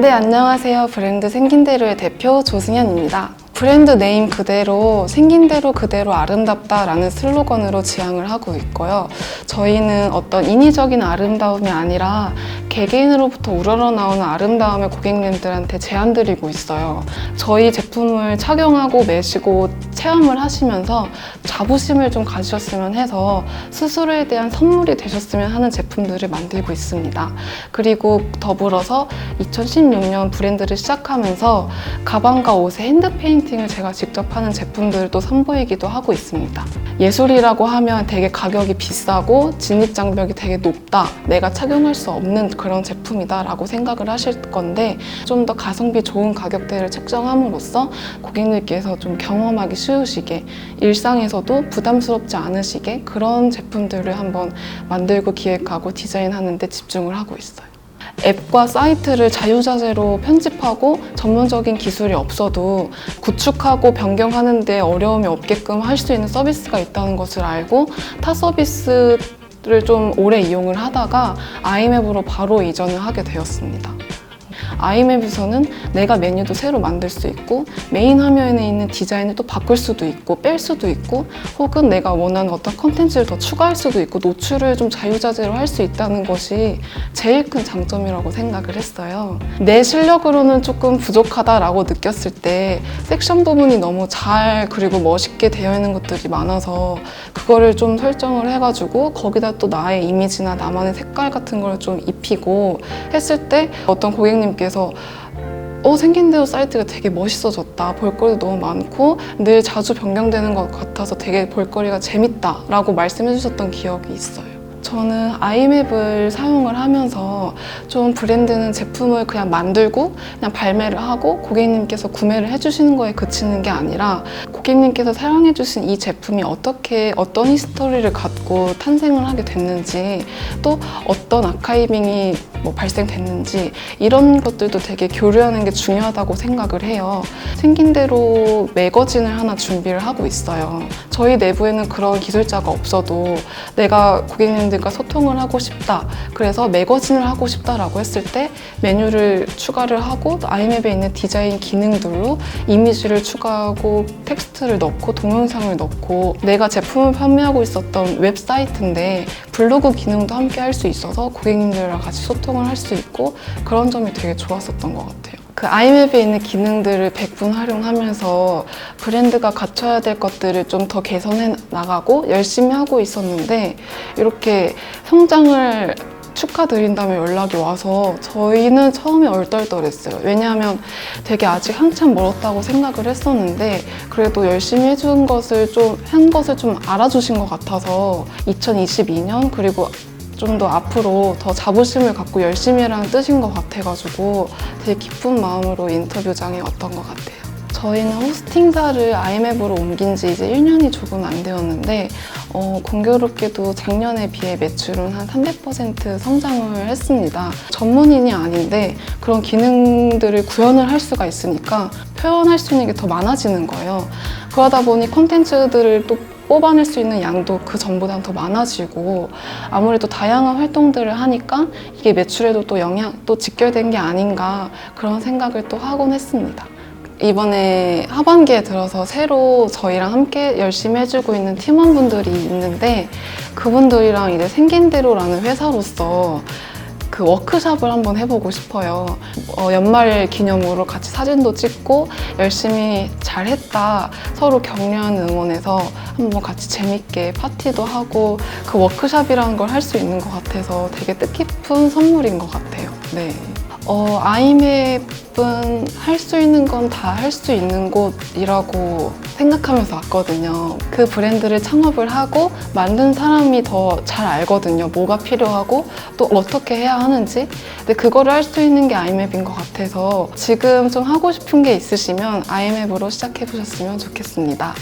네, 안녕하세요. 브랜드 생긴대로의 대표 조승현입니다. 브랜드 네임 그대로 생긴 대로 그대로 아름답다라는 슬로건으로 지향을 하고 있고요. 저희는 어떤 인위적인 아름다움이 아니라 개개인으로부터 우러러 나오는 아름다움을 고객님들한테 제안드리고 있어요. 저희 제품을 착용하고 매시고 체험을 하시면서 자부심을 좀 가지셨으면 해서 스스로에 대한 선물이 되셨으면 하는 제품들을 만들고 있습니다. 그리고 더불어서 2016년 브랜드를 시작하면서 가방과 옷에 핸드 페인팅을 제가 직접 하는 제품들도 선보이기도 하고 있습니다. 예술이라고 하면 되게 가격이 비싸고 진입 장벽이 되게 높다. 내가 착용할 수 없는 그런 제품이다라고 생각을 하실 건데 좀 더 가성비 좋은 가격대를 책정함으로써 고객님께서 좀 경험하기 쉬우시게 일상에서도 부담스럽지 않으시게 그런 제품들을 한번 만들고 기획하고 디자인하는데 집중을 하고 있어요. 앱과 사이트를 자유자재로 편집하고 전문적인 기술이 없어도 구축하고 변경하는데 어려움이 없게끔 할 수 있는 서비스가 있다는 것을 알고 타 서비스 를 좀 오래 이용을 하다가 아이맵으로 바로 이전을 하게 되었습니다. 아이맵에서는 내가 메뉴도 새로 만들 수 있고 메인 화면에 있는 디자인을 또 바꿀 수도 있고 뺄 수도 있고 혹은 내가 원하는 어떤 컨텐츠를 더 추가할 수도 있고 노출을 좀 자유자재로 할 수 있다는 것이 제일 큰 장점이라고 생각을 했어요. 내 실력으로는 조금 부족하다라고 느꼈을 때 섹션 부분이 너무 잘 그리고 멋있게 되어 있는 것들이 많아서 그거를 좀 설정을 해가지고 거기다 또 나의 이미지나 나만의 색깔 같은 걸 좀 입히고 했을 때 어떤 고객님께서 어, 생긴 대로 사이트가 되게 멋있어졌다. 볼거리도 너무 많고 늘 자주 변경되는 것 같아서 되게 볼거리가 재밌다 라고 말씀해 주셨던 기억이 있어요. 저는 아이맵을 사용을 하면서 좀 브랜드는 제품을 그냥 만들고 그냥 발매를 하고 고객님께서 구매를 해주시는 거에 그치는 게 아니라 고객님께서 사용해주신 이 제품이 어떻게 어떤 히스토리를 갖고 탄생을 하게 됐는지 또 어떤 아카이빙이 뭐 발생됐는지 이런 것들도 되게 교류하는 게 중요하다고 생각을 해요. 생긴 대로 매거진을 하나 준비를 하고 있어요. 저희 내부에는 그런 기술자가 없어도 내가 고객님들과 소통을 하고 싶다. 그래서 매거진을 하고 싶다라고 했을 때 메뉴를 추가를 하고 또 아이맵에 있는 디자인 기능들로 이미지를 추가하고 텍스트를 넣고 동영상을 넣고 내가 제품을 판매하고 있었던 웹사이트인데 블로그 기능도 함께 할 수 있어서 고객님들과 같이 소통 을 할 수 있고 그런 점이 되게 좋았었던 것 같아요. 그 아이맵에 있는 기능들을 100분 활용하면서 브랜드가 갖춰야 될 것들을 좀 더 개선해 나가고 열심히 하고 있었는데 이렇게 성장을 축하드린다며 연락이 와서 저희는 처음에 얼떨떨했어요. 왜냐하면 되게 아직 한참 멀었다고 생각을 했었는데 그래도 열심히 해준 것을 좀 한 것을 좀 알아주신 것 같아서 2022년 그리고 좀 더 앞으로 더 자부심을 갖고 열심히 해라는 뜻인 것 같아가지고 되게 기쁜 마음으로 인터뷰장에 왔던 것 같아요. 저희는 호스팅사를 아이맵으로 옮긴 지 이제 1년이 조금 안 되었는데 어, 공교롭게도 작년에 비해 매출은 한 300% 성장을 했습니다. 전문인이 아닌데 그런 기능들을 구현을 할 수가 있으니까 표현할 수 있는 게 더 많아지는 거예요. 그러다 보니 콘텐츠들을 또 뽑아낼 수 있는 양도 그 전보다는 더 많아지고 아무래도 다양한 활동들을 하니까 이게 매출에도 또 영향, 또 직결된 게 아닌가 그런 생각을 또 하곤 했습니다. 이번에 하반기에 들어서 새로 저희랑 함께 열심히 해주고 있는 팀원분들이 있는데 그분들이랑 이제 생긴 대로라는 회사로서 그 워크샵을 한번 해보고 싶어요. 어, 연말 기념으로 같이 사진도 찍고 열심히 잘했다 서로 격려하는 응원에서 한번 같이 재밌게 파티도 하고 그 워크샵이라는 걸 할 수 있는 것 같아서 되게 뜻깊은 선물인 것 같아요. 네. 어, 아이맵은 할 수 있는 건 다 할 수 있는 곳이라고 생각하면서 왔거든요. 그 브랜드를 창업을 하고 만든 사람이 더 잘 알거든요. 뭐가 필요하고 또 어떻게 해야 하는지. 근데 그거를 할 수 있는 게 아이맵인 것 같아서 지금 좀 하고 싶은 게 있으시면 아이맵으로 시작해 보셨으면 좋겠습니다.